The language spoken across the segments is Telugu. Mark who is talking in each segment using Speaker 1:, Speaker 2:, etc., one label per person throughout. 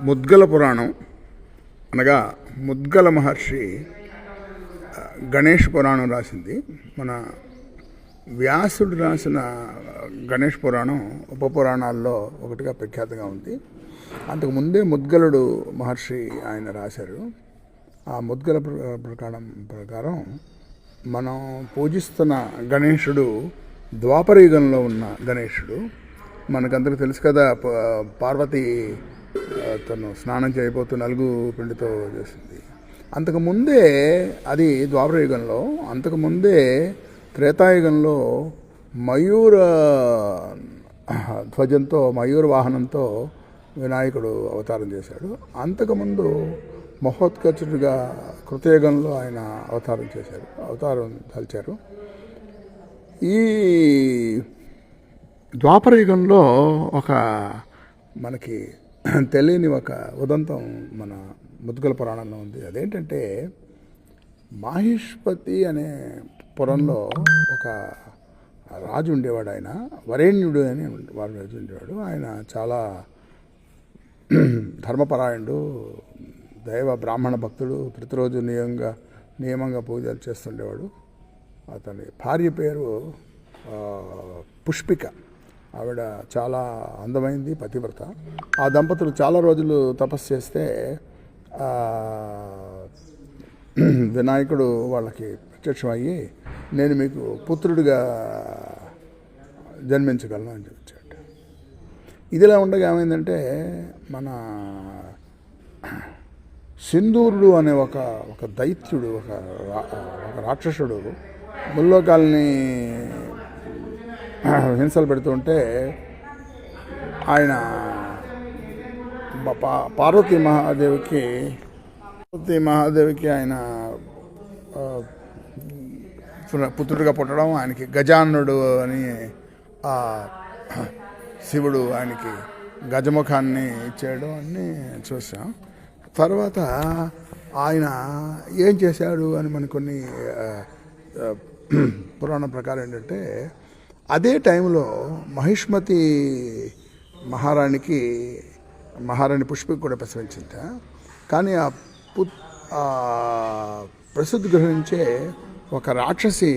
Speaker 1: ముద్గల పురాణం అనగా ముద్గల మహర్షి గణేష్ పురాణం రాసింది. మన వ్యాసుడు రాసిన గణేష్ పురాణం ఉప పురాణాల్లో ఒకటిగా ప్రఖ్యాతంగా ఉంది. అంతకు ముందే ముద్గలుడు మహర్షి ఆయన రాశారు. ఆ ముద్గల ప్రకారం ప్రకారం మనం పూజిస్తున్న గణేషుడు ద్వాపరయుగంలో ఉన్న గణేషుడు మనకందరికీ తెలుసు కదా పార్వతీ పార్వతి తను స్నానం చేయబోతూ నలుగు పిండితో చేసింది. అంతకుముందే అది ద్వాపరయుగంలో అంతకుముందే త్రేతాయుగంలో మయూర ధ్వజంతో మయూర వాహనంతో వినాయకుడు అవతారం చేశాడు. అంతకుముందు మహోత్కచుడిగా కృతయుగంలో ఆయన అవతారం చేశారు అవతారం తలిచారు. ఈ ద్వాపర యుగంలో ఒక మనకి తెలియని ఒక ఉదంతం మన ముద్గల పురాణంలో ఉంది. అదేంటంటే మాహిష్పతి అనే పురంలో ఒక రాజు ఉండేవాడు ఆయన. వరేణ్యుడు అని వాడు రాజు ఉండేవాడు. ఆయన చాలా ధర్మపరాయణుడు దైవ బ్రాహ్మణ భక్తుడు ప్రతిరోజు నియమంగా నియమంగా పూజలు చేస్తుండేవాడు. అతని భార్య పేరు పుష్పిక. ఆవిడ చాలా అందమైంది పతివ్రత. ఆ దంపతులు చాలా రోజులు తపస్సు చేస్తే వినాయకుడు వాళ్ళకి ప్రత్యక్షమయ్యి నేను మీకు పుత్రుడిగా జన్మించగలను అని చెప్పాడు. ఇదిలా ఉండగా ఏమైందంటే మన సింధూరుడు అనే ఒక ఒక దైత్యుడు ఒక ఒక రాక్షసుడు ముల్లోకాల్ని హింసలు పెడుతుంటే ఆయన పా- పార్వతీ మహాదేవికి పార్వతీ మహాదేవికి ఆయన పుత్రుడిగా పుట్టడం ఆయనకి గజానుడు అని ఆ శివుడు ఆయనకి గజముఖాన్ని ఇచ్చేయడం అన్నీ చూసాం. తర్వాత ఆయన ఏం చేశాడు అని మన కొన్ని పురాణం ప్రకారం ఏంటంటే అదే టైంలో మహిష్మతి మహారాణికి మహారాణి పుష్పకి కూడా ప్రసవించింట. కానీ ఆ పు ప్రసిద్ధి గ్రహించే ఒక రాక్షసి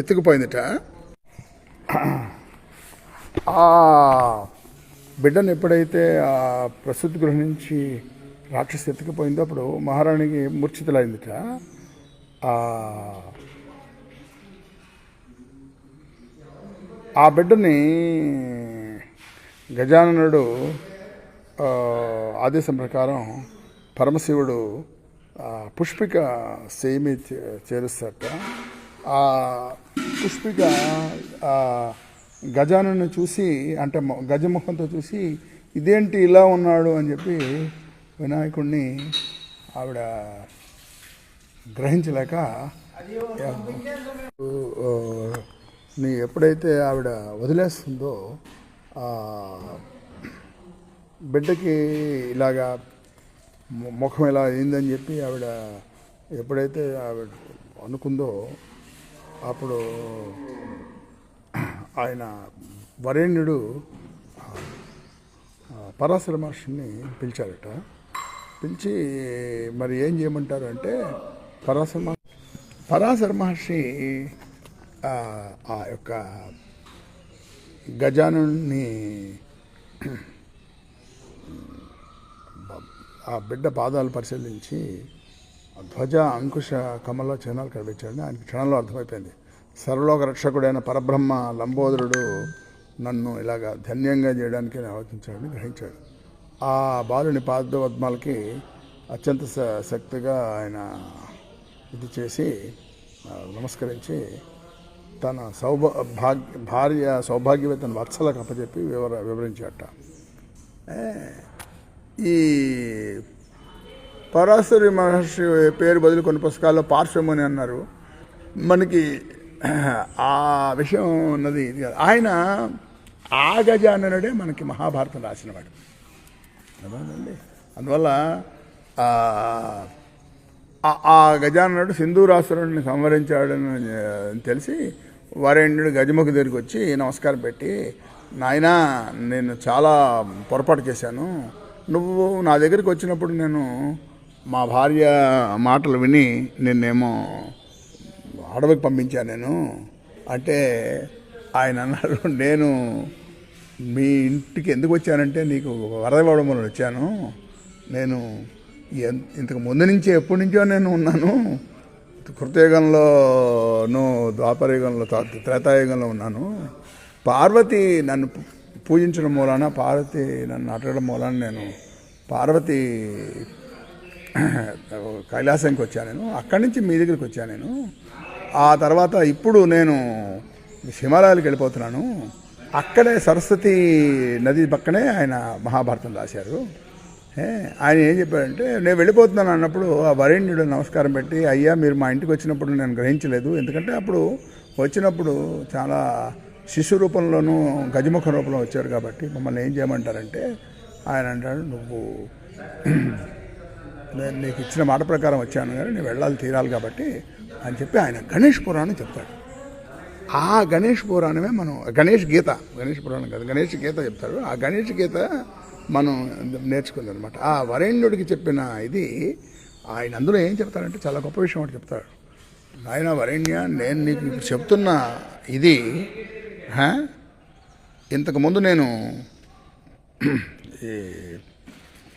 Speaker 1: ఎత్తుకుపోయిందిట. ఆ బిడ్డను ఎప్పుడైతే ఆ ప్రసిద్ధి గృహ నుంచి రాక్షసి ఎత్తుకుపోయిందో అప్పుడు మహారాణికి మూర్ఛితులైందిట. ఆ బిడ్డని గజాననుడు ఆదేశం ప్రకారం పరమశివుడు పుష్పిక సేమి చేరుస్తారట. ఆ పుష్పిక గజానను చూసి అంటే గజముఖంతో చూసి ఇదేంటి ఇలా ఉన్నాడు? అని చెప్పి వినాయకుడిని ఆవిడ గ్రహించలేక నీ ఎప్పుడైతే ఆవిడ వదిలేస్తుందో బిడ్డకి ఇలాగా ముఖం ఇలా అయిందని చెప్పి ఆవిడ ఎప్పుడైతే ఆవిడ అనుకుందో అప్పుడు ఆయన వరేణ్యుడు పరాశర మహర్షిని పిలిచారట పిలిచి మరి ఏం చేయమంటారు అంటే పరాశర మహర్షి పరాశర మహర్షి ఆ, యొక్క గజానుని ఆ బిడ్డ పాదాలు పరిశీలించి ధ్వజ అంకుశ కమల చిహ్నాలు కనిపించాడు ఆయనకి క్షణంలో అర్థమైపోయింది. సర్వలోక రక్షకుడైన పరబ్రహ్మ లంబోదరుడు నన్ను ఇలాగ ధన్యంగా చేయడానికి ఆలోచించాడని గ్రహించాడు. ఆ బాలుని పాదపద్మాలకి అత్యంత శక్తిగా ఆయన ఇది చేసి నమస్కరించి తన సౌభా భాగ్య భార్య సౌభాగ్యవేతన వత్సలకు అప్పచెప్పి వివర వివరించాట. ఈ పరాశరి మహర్షి పేరు బదులు కొన్ని పుస్తకాల్లో పార్శ్వముని అన్నారు. మనకి ఆ విషయం ఉన్నది. ఇది కాదు. ఆయన ఆ గజాననుడే మనకి మహాభారతం రాసినవాడు. అదేనండి అందువల్ల ఆ, గజాననుడు ఆ గజానుడు సింధూరాసురుడిని సంవరించాడని తెలిసి వారేండు గజముఖ దగ్గరికి వచ్చి నమస్కారం పెట్టి నాయనా నేను చాలా పొరపాటు చేశాను. నువ్వు నా దగ్గరికి వచ్చినప్పుడు నేను మా భార్య మాటలు విని నిన్నేమో అడవికి పంపించాను నేను. అంటే ఆయన అన్నారు నేను మీ ఇంటికి ఎందుకు వచ్చానంటే నీకు వరద ఇవ్వడం వల్ల వచ్చాను. నేను ఇంతకు ముందు నుంచి ఎప్పటి నుంచో నేను ఉన్నాను. కృతయుగంలోను ద్వాపరయుగంలో త్రేతాయుగంలో ఉన్నాను. పార్వతి నన్ను పూజించడం మూలాన పార్వతి నన్ను అడగడం మూలాన నేను పార్వతి కైలాసానికి వచ్చాను నేను. అక్కడి నుంచి మీ దగ్గరికి వచ్చాను నేను. ఆ తర్వాత ఇప్పుడు నేను హిమాలయాలకు వెళ్ళిపోతున్నాను. అక్కడే సరస్వతి నది పక్కనే ఆయన మహాభారతం రాశారు. ఆయన ఏం చెప్పాడంటే నేను వెళ్ళిపోతున్నాను అన్నప్పుడు ఆ వరేణ్యుడు నమస్కారం పెట్టి అయ్యా మీరు మా ఇంటికి వచ్చినప్పుడు నేను గ్రహించలేదు. ఎందుకంటే అప్పుడు వచ్చినప్పుడు చాలా శిశు రూపంలోనూ గజముఖ రూపంలో వచ్చారు కాబట్టి మమ్మల్ని ఏం చేయమంటారంటే ఆయన అంటాడు నువ్వు నేను నీకు ఇచ్చిన మాట ప్రకారం వచ్చాను కానీ నేను వెళ్ళాలి తీరాలి కాబట్టి అని చెప్పి ఆయన గణేష్ పురాణం చెప్తాడు. ఆ గణేష్ పురాణమే మనం గణేష్ గీత గణేష్ పురాణం కాదు గణేష్ గీత చెప్తాడు. ఆ గణేష్ గీత మనం నేర్చుకుంది అనమాట ఆ వరేణ్యుడికి చెప్పిన ఇది ఆయన అందులో ఏం చెప్తారంటే చాలా గొప్ప విషయం ఒకటి చెప్తాడు ఆయన వరేణ్య నేను నీకు ఇప్పుడు చెప్తున్న ఇది ఇంతకుముందు నేను ఈ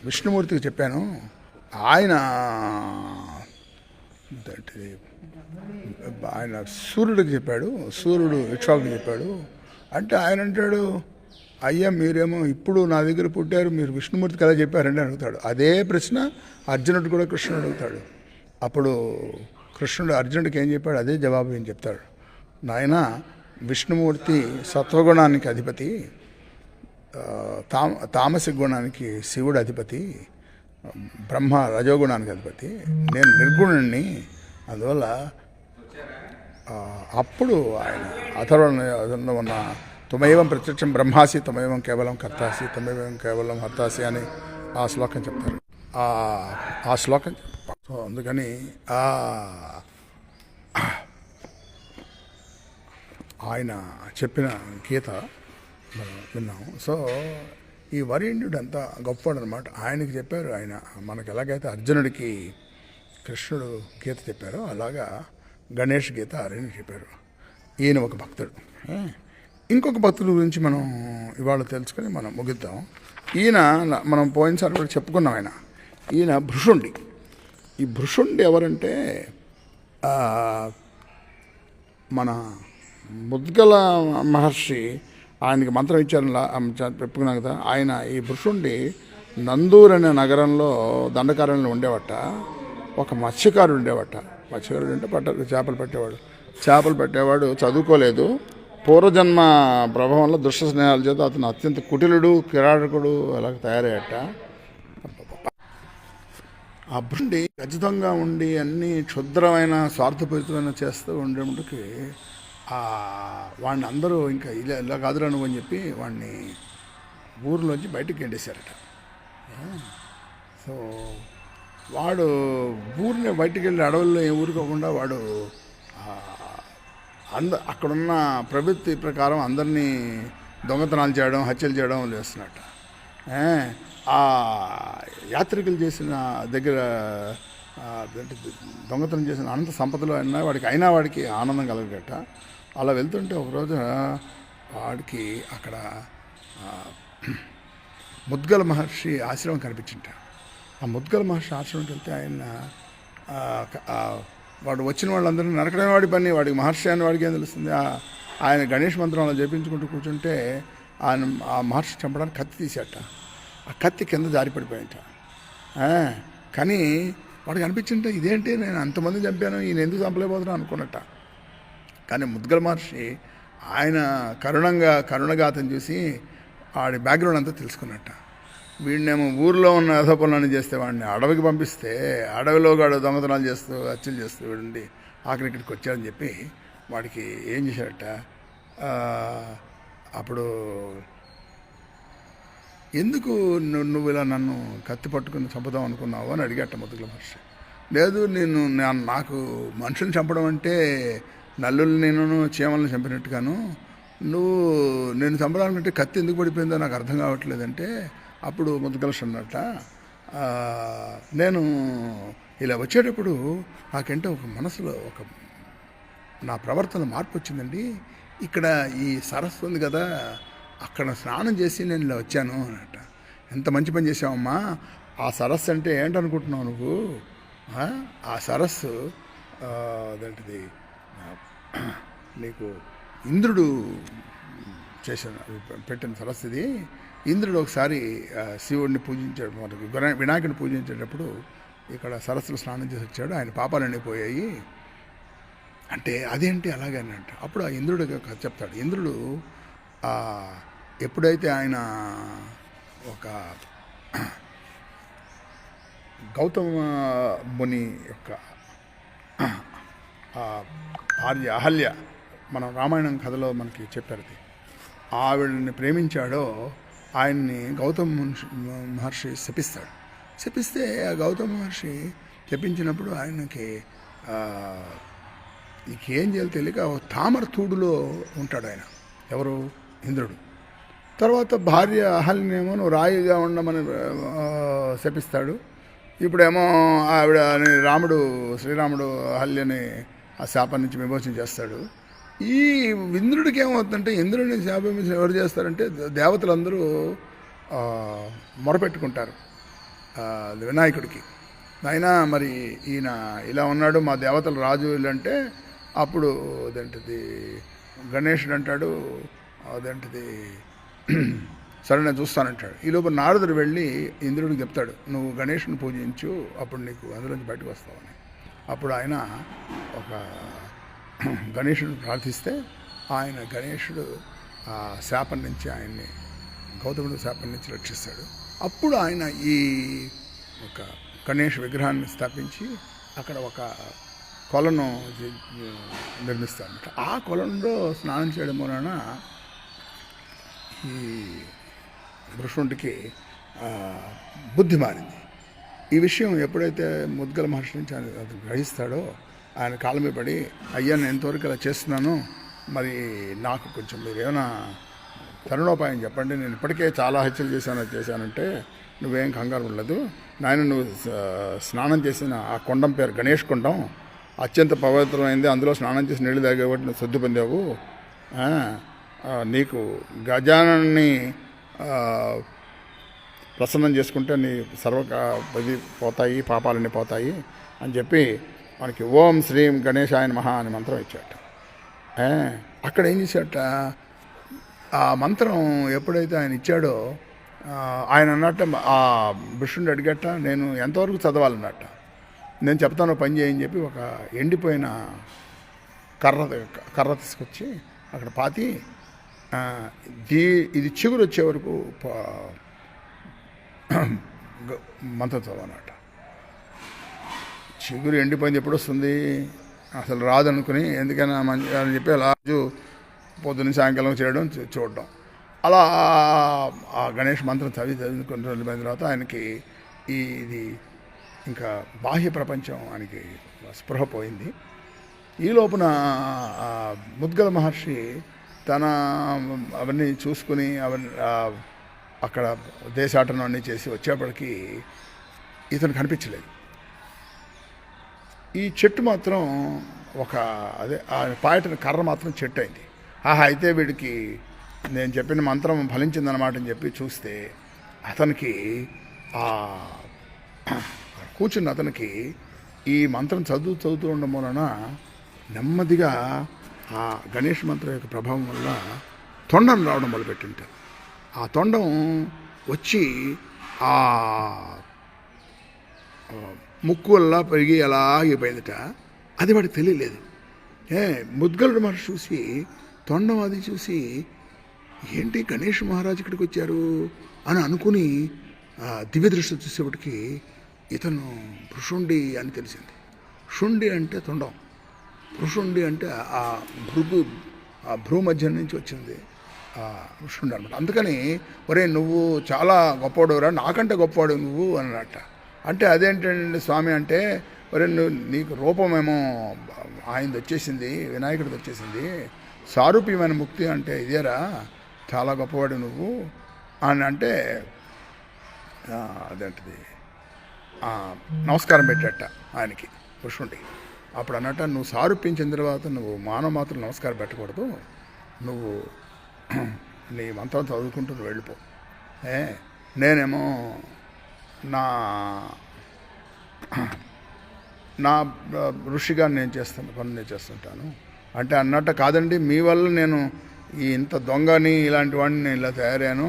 Speaker 1: విష్ణుమూర్తికి చెప్పాను. ఆయన ఆయన సూర్యుడికి చెప్పాడు. సూర్యుడు ఇక్షాకుకి చెప్పాడు. అంటే ఆయన అంటాడు అయ్యా మీరేమో ఇప్పుడు నా దగ్గర పుట్టారు మీరు విష్ణుమూర్తి కథ చెప్పారండి అడుగుతాడు. అదే ప్రశ్న అర్జునుడు కూడా కృష్ణుడు అడుగుతాడు. అప్పుడు కృష్ణుడు అర్జునుడికి ఏం చెప్పాడు? అదే జవాబు ఏం చెప్తాడు? నాయన విష్ణుమూర్తి సత్వగుణానికి అధిపతి తామ తామసిక గుణానికి శివుడు అధిపతి బ్రహ్మ రజోగుణానికి అధిపతి. నేను నిర్గుణుణ్ణి అందువల్ల అప్పుడు ఆయన అథర్వణంలో ఉన్న తుమేవం ప్రత్యక్షం బ్రహ్మాసి తుమేవం కేవలం కర్తాసి తుమేవం కేవలం హర్తాసి అని ఆ శ్లోకం చెప్తారు. ఆ శ్లోకం సో అందుకని ఆయన చెప్పిన గీత మనం సో ఈ వరేణ్యుడు అంతా గొప్పవాడు అనమాట ఆయనకి చెప్పారు ఆయన మనకు ఎలాగైతే అర్జునుడికి కృష్ణుడు గీత చెప్పారో అలాగా గణేష్ గీత అరణ్యుడు చెప్పారు. ఈయన ఒక భక్తుడు. ఇంకొక భక్తుడి గురించి మనం ఇవాళ తెలుసుకొని మనం ముగిద్దాం. ఈయన మనం పోయినసారి కూడా చెప్పుకున్నాం ఆయన. ఈయన భృషుండి. ఈ భృషుండి ఎవరంటే మన ముద్గల మహర్షి ఆయనకి మంత్రం ఇచ్చారు చెప్పుకున్నాం కదా. ఆయన ఈ భృషుండి నందూర్ అనే నగరంలో దండకారణ్యంలో ఉండేవట. ఒక మత్స్యకారుడు ఉండేవట. మత్స్యకారుడు అంటే పట్ట చేపలు పెట్టేవాడు. చేపలు పెట్టేవాడు చదువుకోలేదు. పూర్వజన్మ ప్రభావంలో దుష్ట స్నేహాల చేత అతను అత్యంత కుటిలుడు కిరాటకుడు అలా తయారయ్యట. ఆ ఖచ్చితంగా ఉండి అన్ని క్షుద్రమైన స్వార్థపూరితమైన చేస్తూ ఉండేటికి వాడిని అందరూ ఇంకా ఇలా ఇలా కాదురా నువ్వు అని చెప్పి వాడిని ఊరిలోంచి బయటకు వెళ్ళేశారట సో వాడు ఊరిని బయటికి వెళ్ళి అడవుల్లో ఏ ఊరుకోకుండా వాడు అంద అక్కడున్న ప్రవృత్తి ప్రకారం అందరినీ దొంగతనాలు చేయడం హత్యలు చేయడం చేస్తున్నట్ట. ఆ యాత్రికులు చేసిన దగ్గర దొంగతనం చేసిన అనంత సంపదలు అయినా వాడికి అయినా వాడికి ఆనందం కలగట. అలా వెళ్తుంటే ఒకరోజు వాడికి అక్కడ ముద్గల మహర్షి ఆశ్రమం కనిపించింట. ఆ ముద్గల మహర్షి ఆశ్రమంకి వెళ్తే ఆయన వాడు వచ్చిన వాళ్ళందరూ నరకడం వాడి పని వాడికి మహర్షి అని వాడికి ఏం తెలుస్తుంది? ఆయన గణేష్ మంత్రం అలా జపించుకుంటూ కూర్చుంటే ఆయన ఆ మహర్షి చంపడానికి కత్తి తీసేట ఆ కత్తి కింద జారిపడిపోయింట. కానీ వాడికి అనిపించింటే ఇదేంటి నేను అంతమంది చంపాను ఈయన ఎందుకు చంపలేకపోతున్నాను అనుకున్నట్ట. కానీ ముద్గల మహర్షి ఆయన కరుణంగా కరుణగాతం చూసి వాడి బ్యాక్గ్రౌండ్ అంతా తెలుసుకున్నట్ట. వీడినేమో ఊర్లో ఉన్న యథోపనులను చేస్తే వాడిని అడవికి పంపిస్తే అడవిలో గాడు దొంగతనాలు చేస్తూ హత్యలు చేస్తూ వీడుండి ఆఖరి ఇక్కడికి వచ్చాడని చెప్పి వాడికి ఏం చేశాడట? అప్పుడు ఎందుకు నువ్వు ఇలా నన్ను కత్తి పట్టుకుని చంపుదాం అనుకున్నావు అని అడిగట ముద్దుల మహర్షి. లేదు నేను నాకు మనుషుల్ని చంపడం అంటే నల్లుల్ని నేను చీమల్ని చంపినట్టుగాను నువ్వు నేను చంపడాలంటే కత్తి ఎందుకు పడిపోయిందో నాకు అర్థం కావట్లేదంటే అప్పుడు ముద్దుగలష్ అన్నట్ట నేను ఇలా వచ్చేటప్పుడు నాకంటే ఒక మనసులో ఒక నా ప్రవర్తన మార్పు వచ్చిందండి. ఇక్కడ ఈ సరస్సు ఉంది కదా అక్కడ స్నానం చేసి నేను ఇలా వచ్చాను అన్నట్ట ఎంత మంచి పని చేసావమ్మా ఆ సరస్సు అంటే ఏంటనుకుంటున్నావు నువ్వు? ఆ? సరస్సు అదేంటిది? నీకు ఇంద్రుడు చేసిన పెట్టిన సరస్సు ఇది. ఇంద్రుడు ఒకసారి శివుడిని పూజించాడు మనకి వినాయకుడిని పూజించేటప్పుడు ఇక్కడ సరస్సులో స్నానం చేసి వచ్చాడు. ఆయన పాపాలన్నీ పోయాయి అంటే అదేంటి అలాగే అని అప్పుడు ఆ ఇంద్రుడు ఒక చెప్తాడు. ఇంద్రుడు ఎప్పుడైతే ఆయన ఒక గౌతమ ముని యొక్క భార్య అహల్య మనం రామాయణం కథలో మనకి చెప్పారు అది. ఆవిడని ప్రేమించాడో ఆయన్ని గౌతమ మహర్షి మహర్షి శపిస్తాడు. శపిస్తే ఆ గౌతమ మహర్షి శపించినప్పుడు ఆయనకి ఆ, నీకేం చేయాలో తెలియక తామరతూడులో తామర తూడులో ఉంటాడు ఆయన. ఎవరు? ఇంద్రుడు. తర్వాత భార్య అహల్నేమో నువ్వు రాయిగా ఉండమని శపిస్తాడు. ఇప్పుడేమో ఆవిడ రాముడు శ్రీరాముడు అహల్యని ఆ శాపం నుంచి విమోచన చేస్తాడు. ఈ ఇంద్రుడికి ఏమవుతుందంటే ఇంద్రుడిని శాపం ఎవరు చేస్తారంటే దేవతలందరూ మొరపెట్టుకుంటారు వినాయకుడికి. నాయనా మరి ఈయన ఇలా ఉన్నాడు మా దేవతల రాజు ఇల్లంటే అప్పుడు అదేంటిది గణేషుడు అంటాడు అదేంటిది సరే నేను చూస్తానంటాడు. ఈ లోపల నారదుడు వెళ్ళి ఇంద్రుడికి చెప్తాడు నువ్వు గణేషుని పూజించు అప్పుడు నీకు అందులోంచి బయటకు వస్తావని అప్పుడు ఆయన ఒక గణేషుడు ప్రార్థిస్తే ఆయన గణేషుడు శాపం నుంచి ఆయన్ని గౌతముడు శాపం నుంచి రక్షిస్తాడు. అప్పుడు ఆయన ఈ ఒక గణేష్ విగ్రహాన్ని స్థాపించి అక్కడ ఒక కొలను నిర్మిస్తారన్నమాట. ఆ కొలంలో స్నానం చేయడం వలన ఈ కృష్ణుడికి బుద్ధి మారింది. ఈ విషయం ఎప్పుడైతే ముద్గల మహర్షి నుంచి అతను గ్రహిస్తాడో ఆయన కాళ్ళ మీద పడి అయ్యా నేను ఎంతవరకు ఇలా చేస్తున్నాను. మరి నాకు కొంచెం మీరు ఏమైనా తరుణోపాయం చెప్పండి. నేను ఇప్పటికే చాలా హత్యలు చేశాను చేశానంటే నువ్వేం కంగారు ఉండదు నాయన నువ్వు స్నానం చేసిన ఆ కొండం పేరు గణేష్ కొండం అత్యంత పవిత్రమైంది. అందులో స్నానం చేసి నీళ్ళు తాగేవాటి నువ్వు శుద్ధి పొందావు. నీకు గజానాన్ని ప్రసన్నం చేసుకుంటే నీ సర్వ ఇది పోతాయి పాపాలన్నీ పోతాయి అని చెప్పి మనకి ఓం శ్రీం గణేశాయన మహా అని మంత్రం ఇచ్చాట. అక్కడ ఏం చేశాట? ఆ మంత్రం ఎప్పుడైతే ఆయన ఇచ్చాడో ఆయన అన్నట్ట ఆ విష్ణుడు అడిగట నేను ఎంతవరకు చదవాలన్నట్ట. నేను చెప్తాను పని చేయని చెప్పి ఒక ఎండిపోయిన కర్ర కర్ర తీసుకొచ్చి అక్కడ పాతి దీ ఇది చిగురు వచ్చే వరకు మంత్రం చదవన్నాడు చిగురు ఎండిపోయింది ఎప్పుడు వస్తుంది అసలు రాదనుకుని ఎందుకైనా మంచి అని చెప్పి రాజు పొద్దున్న సాయంకాలం చేయడం చూ- చూడడం అలా ఆ గణేష్ మంత్రం చదివి చదువుకుని కొన్ని తర్వాత ఆయనకి ఈ ఇది ఇంకా బాహ్య ప్రపంచం ఆయనకి స్పృహ పోయింది. ఈ లోపున ముద్గల మహర్షి తన అవన్నీ చూసుకుని అవన్నీ అక్కడ దేశాటనం అన్నీ చేసి వచ్చేప్పటికీ ఇతను కనిపించలేదు. ఈ చెట్టు మాత్రం ఒక అదే ఆ పాయటన కర్ర మాత్రం చెట్టు అయింది. ఆహా అయితే వీడికి నేను చెప్పిన మంత్రం ఫలించిందనమాట అని చెప్పి చూస్తే అతనికి ఆ కూర్చున్న అతనికి ఈ మంత్రం చదువు చదువుతూ ఉండడం వలన నెమ్మదిగా ఆ గణేష్ మంత్రం యొక్క ప్రభావం వల్ల తొండం రావడం మొదలుపెట్టింటారు. ఆ తొండం వచ్చి ఆ ముక్కువల్లా పెరిగి అలా ఆగిపోయిందట. అది వాడికి తెలియలేదు. ఏ ముద్గలుడు మహర్షి చూసి తొండం అది చూసి ఏంటి గణేష్ మహారాజ్ ఇక్కడికి వచ్చారు? అని అనుకుని దివ్య దృష్టి చూసేప్పటికి ఇతను భృషుండి అని తెలిసింది. షుండి అంటే తొండం. భృషుండి అంటే ఆ భృగు ఆ భ్రూ మధ్య నుంచి వచ్చింది భృషుండి అనమాట అందుకని ఒరే నువ్వు చాలా గొప్పవాడురా నాకంటే గొప్పవాడు నువ్వు అన్నట్ట అంటే అదేంటండి స్వామి అంటే ఒరే నువ్వు నీకు రూపమేమో ఆయనది వచ్చేసింది వినాయకుడిది వచ్చేసింది సారూప్యమైన ముక్తి అంటే ఇదేరా చాలా గొప్పవాడు నువ్వు అని అంటే అదేంటిది నమస్కారం పెట్టట ఆయనకి కృష్ణుడి అప్పుడు అన్నట్ట నువ్వు సారూప్యించిన తర్వాత నువ్వు మానవ మాత్రం నమస్కారం పెట్టకూడదు నువ్వు నీ మంత్రం చదువుకుంటూ వెళ్ళిపో. ఏ నేనేమో నా నా ఋషిగా నేను చేస్తాను పని నేను చేస్తుంటాను. అంటే అన్నట్టు కాదండి మీ వల్ల నేను ఈ ఇంత దొంగని ఇలాంటి వాడిని నేను ఇలా తయారాను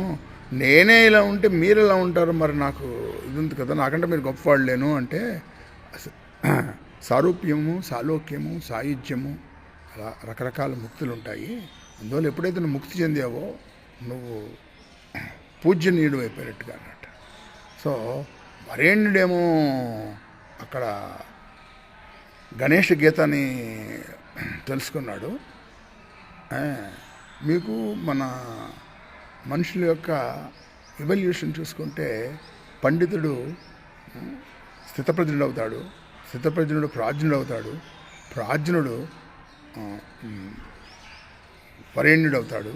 Speaker 1: నేనే ఇలా ఉంటే మీరు ఇలా ఉంటారు మరి నాకు ఇది ఉంది కదా. నాకంటే మీరు గొప్పవాళ్ళు లేను అంటే సారూప్యము సాలోక్యము సాయుధ్యము అలా రకరకాల ముక్తులు ఉంటాయి. అందువల్ల ఎప్పుడైతే నువ్వు ముక్తి చెందావో నువ్వు పూజ్యనీయుడు అయిపోయినట్టుగా అన్నట్టు సో వరేణ్యుడేమో అక్కడ గణేష్ గీతాన్ని తెలుసుకున్నాడు. మీకు మన మనుషుల యొక్క ఇవల్యూషన్ చూసుకుంటే పండితుడు స్థితప్రజ్ఞుడు అవుతాడు స్థితప్రజ్ఞుడు ప్రాజ్ఞుడు అవుతాడు ప్రాజ్ఞుడు వరేణ్యుడు అవుతాడు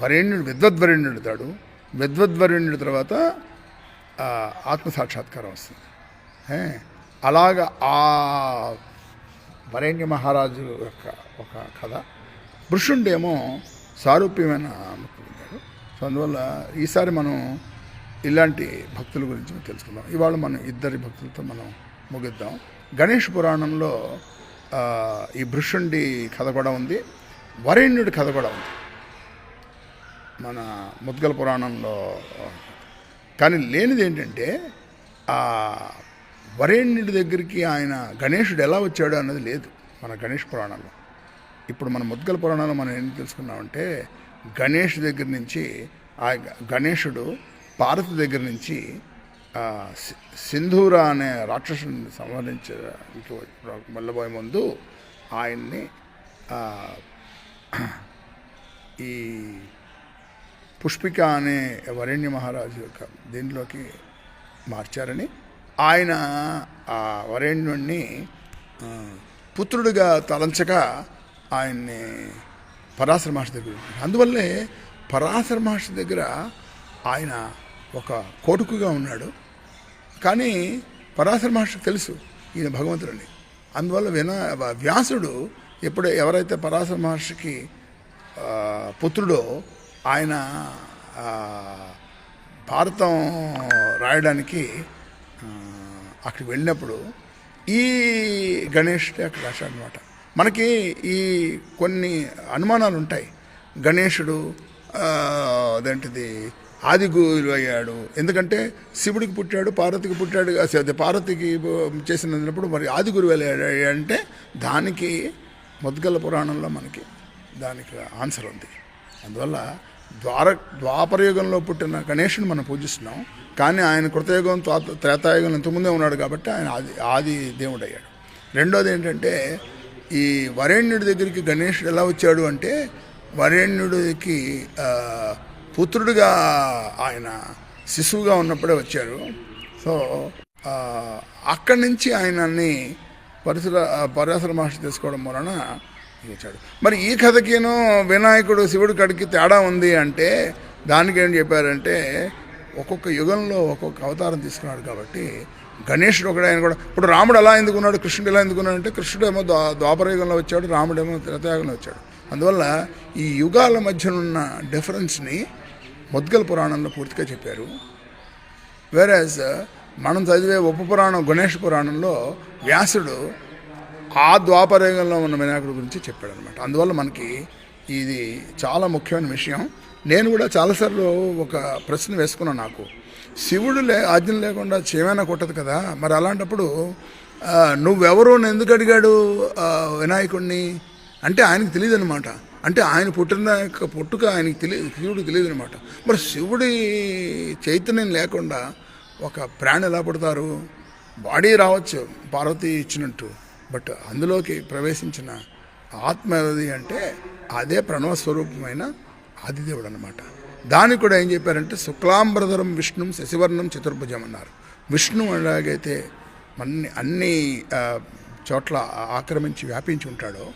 Speaker 1: వరేణ్యుడు విద్వద్వరేణ్యుడు అవుతాడు విద్వద్వరేణ్యుడు తర్వాత ఆత్మసాక్షాత్కారం ఆత్మ సాక్షాత్కారం వస్తుంది అలాగ ఆ వరేణ్య మహారాజు యొక్క ఒక కథ. వృషుండేమో సారూప్యమైన ముక్తులు సో అందువల్ల ఈసారి మనం ఇలాంటి భక్తుల గురించి తెలుసుకుందాం. ఇవాళ మనం ఇద్దరి భక్తులతో మనం ముగిద్దాం. గణేష్ పురాణంలో ఈ భృషుండి కథ కూడా ఉంది. వరేణ్యుడి కథ కూడా ఉంది. మన ముద్గల పురాణంలో కానీ లేనిది ఏంటంటే ఆ వరేణ్యుడి దగ్గరికి ఆయన గణేషుడు ఎలా వచ్చాడు అన్నది లేదు మన గణేష్ పురాణంలో. ఇప్పుడు మన ముద్గల పురాణంలో మనం ఏం తెలుసుకున్నామంటే గణేష్ దగ్గర నుంచి ఆ గణేషుడు గణేశుడు పార్వతి దగ్గర నుంచి సింధూర అనే రాక్షసుని సంహరించడానికి వెళ్ళబోయే ముందు ఆయన్ని ఈ పుష్పిక అనే వరేణ్య మహారాజు యొక్క దీంట్లోకి మార్చారని. ఆయన ఆ వరేణ్యుణ్ణి పుత్రుడిగా తలంచక ఆయన్ని పరాశర మహర్షి దగ్గర అందువల్లే పరాశర మహర్షి దగ్గర ఆయన ఒక కోటుకుగా ఉన్నాడు. కానీ పరాశర మహర్షికి తెలుసు ఈయన భగవంతుడని. అందువల్ల వినా వ్యాసుడు ఎప్పుడు ఎవరైతే పరాశర మహర్షికి పుత్రుడో ఆయన భారతం రాయడానికి అక్కడికి వెళ్ళినప్పుడు ఈ గణేష్ అక్కడ రాశాడనమాట మనకి ఈ కొన్ని అనుమానాలు ఉంటాయి. గణేశుడు అదేంటిది ఆదిగురు అయ్యాడు. ఎందుకంటే శివుడికి పుట్టాడు పార్వతికి పుట్టాడు అదే పార్వతికి చేసినప్పుడు మరి ఆదిగురు గురువు అంటే దానికి ముద్గల పురాణంలో మనకి దానికి ఆన్సర్ ఉంది. అందువల్ల ద్వార ద్వాపరయుగంలో పుట్టిన గణేషుని మనం పూజిస్తున్నాం. కానీ ఆయన కృతయుగం త్వాత- త్రేతాయుగం ఇంతకుముందే ఉన్నాడు కాబట్టి ఆయన ఆది ఆది దేవుడు అయ్యాడు రెండోది ఏంటంటే ఈ వరేణ్యుడి దగ్గరికి గణేషుడు ఎలా వచ్చాడు అంటే వరేణ్యుడికి పుత్రుడిగా ఆయన శిశువుగా ఉన్నప్పుడే వచ్చారు. సో అక్కడి నుంచి ఆయనని పరిసర పరాసర మహర్షి తీసుకోవడం వలన ఇచ్చాడు మరి ఈ కథకిను వినాయకుడు శివుడు కడికి తేడా ఉంది అంటే దానికి ఏం చెప్పారంటే ఒక్కొక్క యుగంలో ఒక్కొక్క అవతారం తీసుకున్నాడు కాబట్టి గణేషుడు ఒకడు ఆయన కూడా ఇప్పుడు రాముడు ఎలా ఎందుకున్నాడు కృష్ణుడు ఎలా ఎందుకున్నాడు అంటే కృష్ణుడు ఏమో ద్వా ద్వాపర యుగంలో వచ్చాడు రాముడేమో త్రేతాయుగంలో వచ్చాడు. అందువల్ల ఈ యుగాల మధ్యనున్న డిఫరెన్స్ని మొద్గల పురాణంలో పూర్తిగా చెప్పారు. వేరేజ్ మనం చదివే ఉప పురాణం గణేష్ పురాణంలో వ్యాసుడు ఆ ద్వాపరయుగంలో ఉన్న వినాయకుడి గురించి చెప్పాడు అనమాట అందువల్ల మనకి ఇది చాలా ముఖ్యమైన విషయం. నేను కూడా చాలాసార్లు ఒక ప్రశ్న వేసుకున్నాను నాకు. శివుడు లే ఆజ్ఞ లేకుండా చేమైనా కొట్టదు కదా? మరి అలాంటప్పుడు నువ్వెవరు ఎందుకు అడిగాడు వినాయకుడిని అంటే ఆయనకు తెలియదు అనమాట అంటే ఆయన పుట్టిన యొక్క పుట్టుక ఆయనకి తెలియదు శివుడికి తెలియదు అనమాట మరి శివుడి చైతన్యం లేకుండా ఒక ప్రాణి ఎలా పుడతారు? బాడీ రావచ్చు పార్వతి ఇచ్చినట్టు. బట్ అందులోకి ప్రవేశించిన ఆత్మ ఏది అంటే అదే ప్రణవ స్వరూపమైన ఆదిదేవుడు అనమాట దానికి కూడా ఏం చెప్పారంటే శుక్లాంబరధరం విష్ణుం శశివర్ణం చతుర్భుజం అన్నారు. విష్ణు ఎలాగైతే అన్ని అన్ని చోట్ల ఆక్రమించి వ్యాపించి ఉంటాడో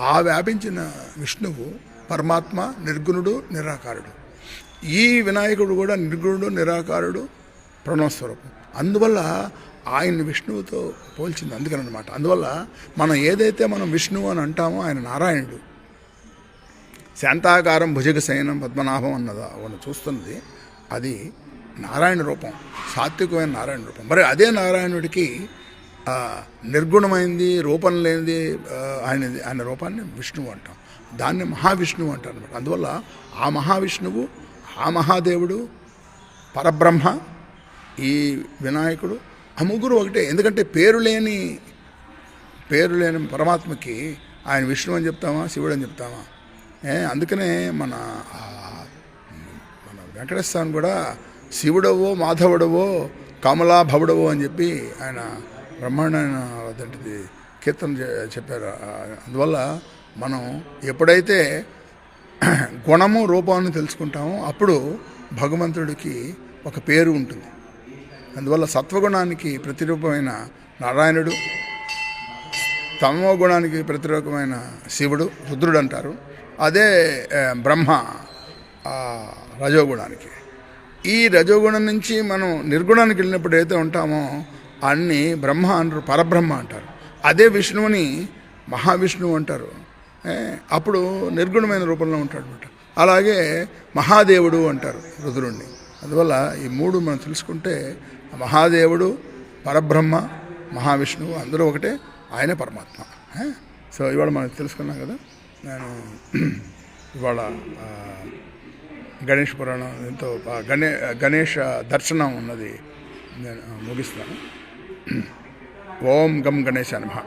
Speaker 1: ఆ వ్యాపించిన విష్ణువు పరమాత్మ నిర్గుణుడు నిరాకారుడు. ఈ వినాయకుడు కూడా నిర్గుణుడు నిరాకారుడు ప్రణవస్వరూపం అందువల్ల ఆయన విష్ణువుతో పోల్చింది అందుకని అనమాట అందువల్ల మనం ఏదైతే మనం విష్ణువు అని అంటామో ఆయన నారాయణుడు. శాంతాకారం భుజగ శయనం పద్మనాభం అన్నదా మనం చూస్తున్నది అది నారాయణ రూపం సాత్వికమైన నారాయణ రూపం. మరి అదే నారాయణుడికి నిర్గుణమైంది రూపం లేనిది ఆయన ఆయన రూపాన్ని విష్ణువు అంటాం. దాన్ని మహావిష్ణువు అంటారు అనమాట అందువల్ల ఆ మహావిష్ణువు ఆ మహాదేవుడు పరబ్రహ్మ ఈ వినాయకుడు ఆ ముగ్గురు ఒకటే. ఎందుకంటే పేరు లేని పేరు లేని పరమాత్మకి ఆయన విష్ణు అని చెప్తామా శివుడు అని చెప్తామా? అందుకనే మన మన వెంకటేశ్వర స్వామి కూడా శివుడవో మాధవుడవో కమలా భవుడవో అని చెప్పి ఆయన బ్రహ్మాండమైన అదేంటిది కీర్తన చెప్పారు. అందువల్ల మనం ఎప్పుడైతే గుణము రూపాన్ని తెలుసుకుంటామో అప్పుడు భగవంతుడికి ఒక పేరు ఉంటుంది. అందువల్ల సత్వగుణానికి ప్రతిరూపమైన నారాయణుడు తమో గుణానికి ప్రతిరూపమైన శివుడు రుద్రుడు అంటారు అదే బ్రహ్మ రజోగుణానికి. ఈ రజోగుణం నుంచి మనం నిర్గుణానికి వెళ్ళినప్పుడు ఏదైతే ఉంటామో అన్ని బ్రహ్మ అంటారు పరబ్రహ్మ అంటారు. అదే విష్ణువుని మహావిష్ణువు అంటారు. అప్పుడు నిర్గుణమైన రూపంలో ఉంటాడు అలాగే మహాదేవుడు అంటారు రుద్రుణ్ణి. అందువల్ల ఈ మూడు మనం తెలుసుకుంటే మహాదేవుడు పరబ్రహ్మ మహావిష్ణువు అందరూ ఒకటే ఆయనే పరమాత్మ. సో ఇవాళ మనం తెలుసుకున్నాం కదా నేను ఇవాళ గణేష్ పురాణం ఎంతో గణే గణేష దర్శనం ఉన్నది నేను ముగిస్తాను ఓం గం గణేశ నమః.